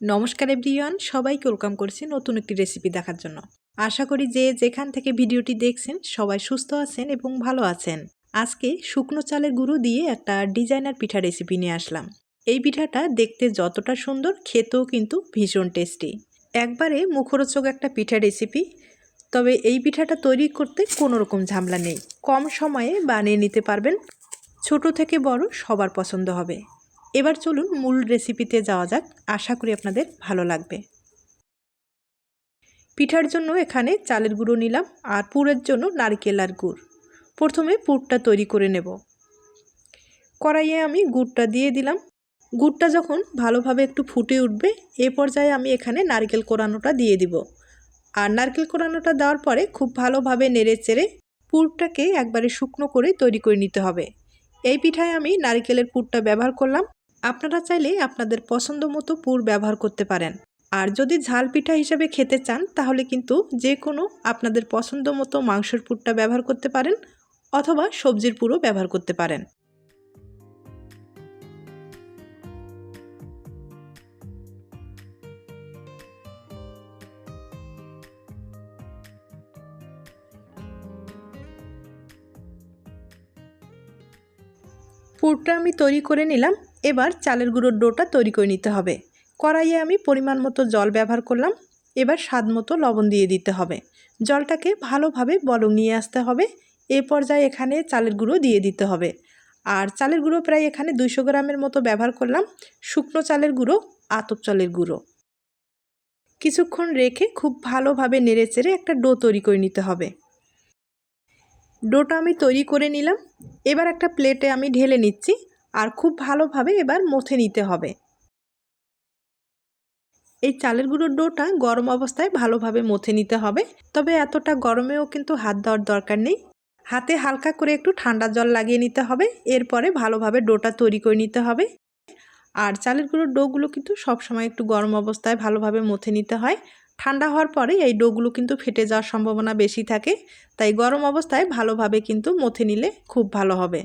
নমস্কার এভরিওয়ান, সবাইকে ওয়েলকাম করছি নতুন একটি রেসিপি দেখার জন্য। আশা করি যে যেখান থেকে ভিডিওটি দেখছেন, সবাই সুস্থ আছেন এবং ভালো আছেন। আজকে শুকনো চালের গুঁড়ো দিয়ে একটা ডিজাইনার পিঠা রেসিপি নিয়ে আসলাম। এই পিঠাটা দেখতে যতটা সুন্দর, খেতেও কিন্তু ভীষণ টেস্টি। একবারে মুখরোচক একটা পিঠা রেসিপি, তবে এই পিঠাটা তৈরি করতে কোনো রকম ঝামেলা নেই। কম সময়ে বানিয়ে নিতে পারবেন, ছোট থেকে বড় সবার পছন্দ হবে। এবার চলুন মূল রেসিপিতে যাওয়া যাক। আশা করি আপনাদের ভালো লাগবে। পিঠার জন্য এখানে চালের গুঁড়ো নিলাম আর পুরের জন্য নারকেল আর গুড়। প্রথমে পুরটা তৈরি করে নেব। কড়াইয়ে আমি গুড়টা দিয়ে দিলাম। গুড়টা যখন ভালোভাবে একটু ফুটে উঠবে, এ পর্যায়ে আমি এখানে নারকেল কোরানোটা দিয়ে দিব। আর নারকেল কোরানোটা দেওয়ার পরে খুব ভালোভাবে নেড়ে চেড়ে পুরটাকে একবারে শুকনো করে তৈরি করে নিতে হবে। এই পিঠায় আমি নারকেলের পুরটা ব্যবহার করলাম। আপনারা চাইলে আপনাদের পছন্দ মতো পুর ব্যবহার করতে পারেন। আর যদি ঝাল পিঠা হিসেবে খেতে চান, তাহলে কিন্তু যে কোনো আপনাদের পছন্দ মতো মাংসের পুরটা ব্যবহার করতে পারেন অথবা সবজির পুরও ব্যবহার করতে পারেন। পুরটা আমি তৈরি করে নিলাম। এবার চালের গুঁড়োর ডোটা তৈরি করে নিতে হবে। কড়াইয়ে আমি পরিমাণ মতো জল ব্যবহার করলাম। এবার স্বাদ মতো লবণ দিয়ে দিতে হবে। জলটাকে ভালোভাবে বলং নিয়ে আসতে হবে। এ পর্যায়ে এখানে চালের গুঁড়ো দিয়ে দিতে হবে। আর চালের গুঁড়ো প্রায় এখানে দুইশো গ্রামের মতো ব্যবহার করলাম। শুকনো চালের গুঁড়ো, আতপ চালের গুঁড়ো। কিছুক্ষণ রেখে খুব ভালোভাবে নেড়ে চেড়ে একটা ডো তৈরি করে নিতে হবে। ডোটা আমি তৈরি করে নিলাম। এবার একটা প্লেটে আমি ঢেলে নিচ্ছি। আর খুব ভালোভাবে এবার মথে নিতে হবে। এই চালের গুঁড়োর ডোটা গরম অবস্থায় ভালোভাবে মথে নিতে হবে, তবে এতটা গরমেও কিন্তু হাত দেওয়ার দরকার নেই। হাতে হালকা করে একটু ঠান্ডা জল লাগিয়ে নিতে হবে, এরপরে ভালোভাবে ডোটা তৈরি করে নিতে হবে। আর চালের গুঁড়োর ডোগুলো কিন্তু সবসময় একটু গরম অবস্থায় ভালোভাবে মথে নিতে হয়। ঠান্ডা হওয়ার পরে এই ডোগুলো কিন্তু ফেটে যাওয়ার সম্ভাবনা বেশি থাকে, তাই গরম অবস্থায় ভালোভাবে কিন্তু মথে নিলে খুব ভালো হবে।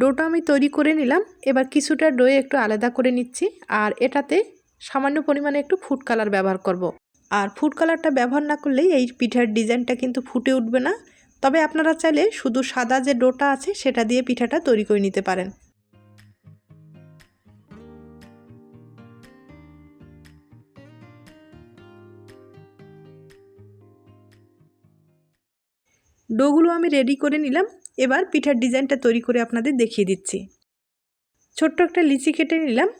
ডোটা আমি তৈরি করে নিলাম। এবার কিছুটা ডোয়ে একটু আলাদা করে নিচ্ছি আর এটাতে সামান্য পরিমাণে একটু ফুড কালার ব্যবহার করব। আর ফুড কালারটা ব্যবহার না করলেই এই পিঠার ডিজাইনটা কিন্তু ফুটে উঠবে না। তবে আপনারা চাইলে শুধু সাদা যে ডোটা আছে সেটা দিয়ে পিঠাটা তৈরি করে নিতে পারেন। ডোগুলো আমি রেডি করে নিলাম। এবার পিঠার ডিজাইনটা তৈরি করে আপনাদের দেখিয়ে দিচ্ছি ছোট্ট একটা লিচি কেটে নিলাম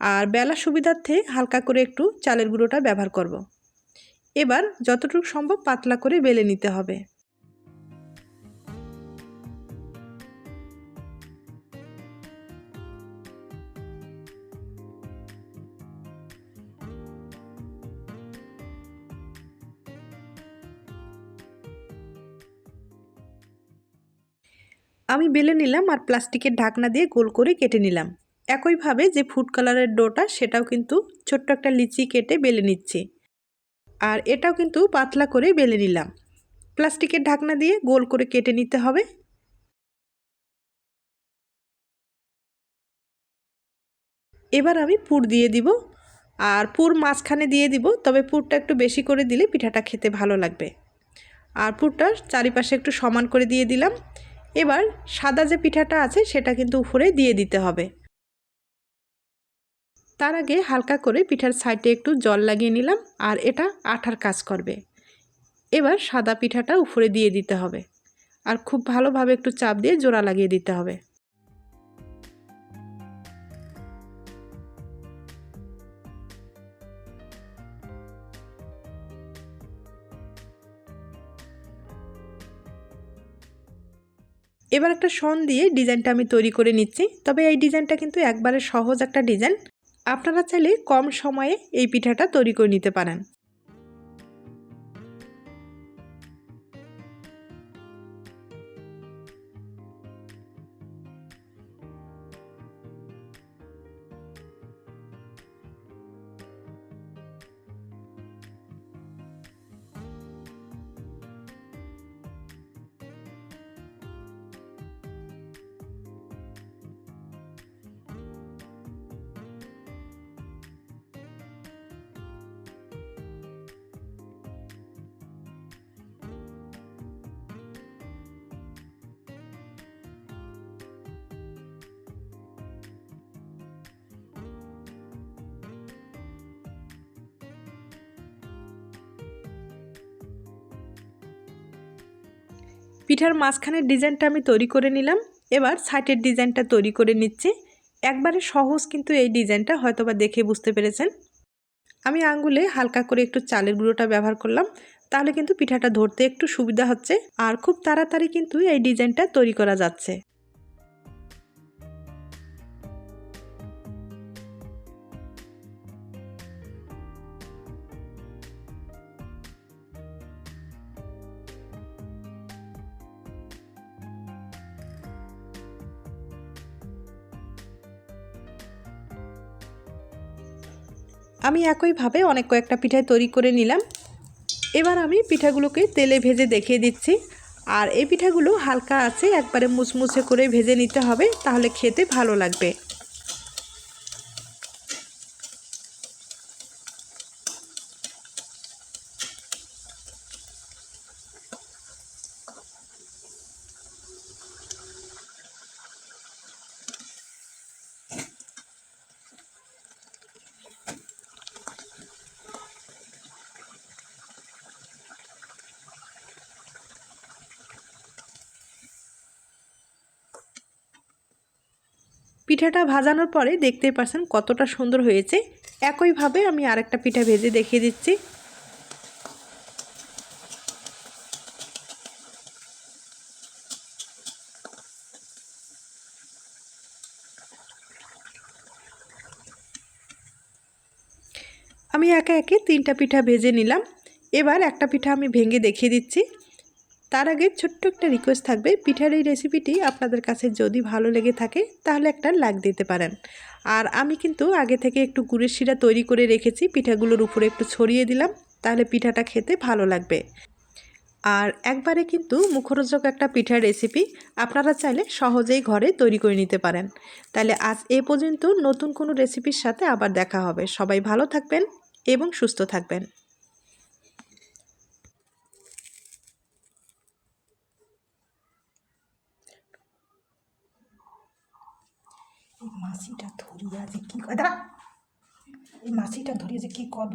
আর বেলা সুবিধার্থে হালকা করে একটু চালের গুঁড়োটা ব্যবহার করব। এবার যতটুকু সম্ভব পাতলা করে বেলে নিতে হবে আমি বেলে নিলাম আর প্লাস্টিকের ঢাকনা দিয়ে গোল করে কেটে নিলাম। একইভাবে যে ফুড কালারের ডোটা, সেটাও কিন্তু ছোট্ট একটা লিচি কেটে বেলে নিচ্ছি। আর এটাও কিন্তু পাতলা করে বেলে নিলাম। প্লাস্টিকের ঢাকনা দিয়ে গোল করে কেটে নিতে হবে। এবার আমি পুর দিয়ে দিব। আর পুর মাঝখানে দিয়ে দিব, তবে পুরটা একটু বেশি করে দিলে পিঠাটা খেতে ভালো লাগবে। আর পুরটা চারিপাশে একটু সমান করে দিয়ে দিলাম। এবার সাদা যে পিঠাটা আছে সেটা কিন্তু উপরে দিয়ে দিতে হবে। তার আগে হালকা করে পিঠার সাইডে একটু জল লাগিয়ে নিলাম আর এটা আঠার কাজ করবে। এবার সাদা পিঠাটা উপরে দিয়ে দিতে হবে। আর খুব ভালোভাবে একটু চাপ দিয়ে জোড়া লাগিয়ে দিতে হবে। এবার একটা শন দিয়ে ডিজাইনটা আমি তৈরি করে নিচ্ছি। তবে এই ডিজাইনটা কিন্তু একবারে সহজ একটা ডিজাইন। আপনারা চাইলে কম সময়ে এই পিঠাটা তৈরি করে নিতে পারেন। পিঠার মাঝখানের ডিজাইনটা আমি তৈরি করে নিলাম। এবার সাইটের ডিজাইনটা তৈরি করে নিচ্ছি। একবারে সহজ কিন্তু এই ডিজাইনটা, হয়তোবা দেখে বুঝতে পেরেছেন। আমি আঙ্গুলে হালকা করে একটু চালের গুঁড়োটা ব্যবহার করলাম। তাহলে কিন্তু পিঠাটা ধরতে একটু সুবিধা হচ্ছে। আর খুব তাড়াতাড়ি কিন্তু এই ডিজাইনটা তৈরি করা যাচ্ছে। আমি একইভাবে অনেক কয়েকটা পিঠা তৈরি করে নিলাম। এবার আমি পিঠাগুলোকে তেলে ভেজে দেখিয়ে দিচ্ছি। আর এই পিঠাগুলো হালকা আছে, একবারে মুচমুচে করে ভেজে নিতে হবে, তাহলে খেতে ভালো লাগবে। পিঠাটা ভাজানোর পরে দেখতেই পারছেন কতটা সুন্দর হয়েছে। একইভাবে আমি আরেকটা পিঠা ভেজে দেখিয়ে দিচ্ছি। আমি একে একে তিনটা পিঠা ভেজে নিলাম। এবার একটা পিঠা আমি ভেঙে দেখিয়ে দিচ্ছি। তার আগে ছোট্ট একটা রিকোয়েস্ট থাকবে। পিঠার এই রেসিপিটি আপনাদের কাছে যদি ভালো লেগে থাকে, তাহলে একটা লাগ দিতে পারেন। আর আমি কিন্তু আগে থেকে একটু গুড়ের শিরা তৈরি করে রেখেছি, পিঠাগুলোর উপরে একটু ছড়িয়ে দিলাম, তাহলে পিঠাটা খেতে ভালো লাগবে। আর একবারে কিন্তু মুখরোচক একটা পিঠার রেসিপি আপনারা চাইলে সহজেই ঘরে তৈরি করে নিতে পারেন। তাহলে আজ এ পর্যন্ত নতুন কোনো রেসিপির সাথে আবার দেখা হবে। সবাই ভালো থাকবেন এবং সুস্থ থাকবেন এই মাছিটা ধরিয়া যে কি দাঁড়া। এই মাসিটা ধরিয়া যে কী করব?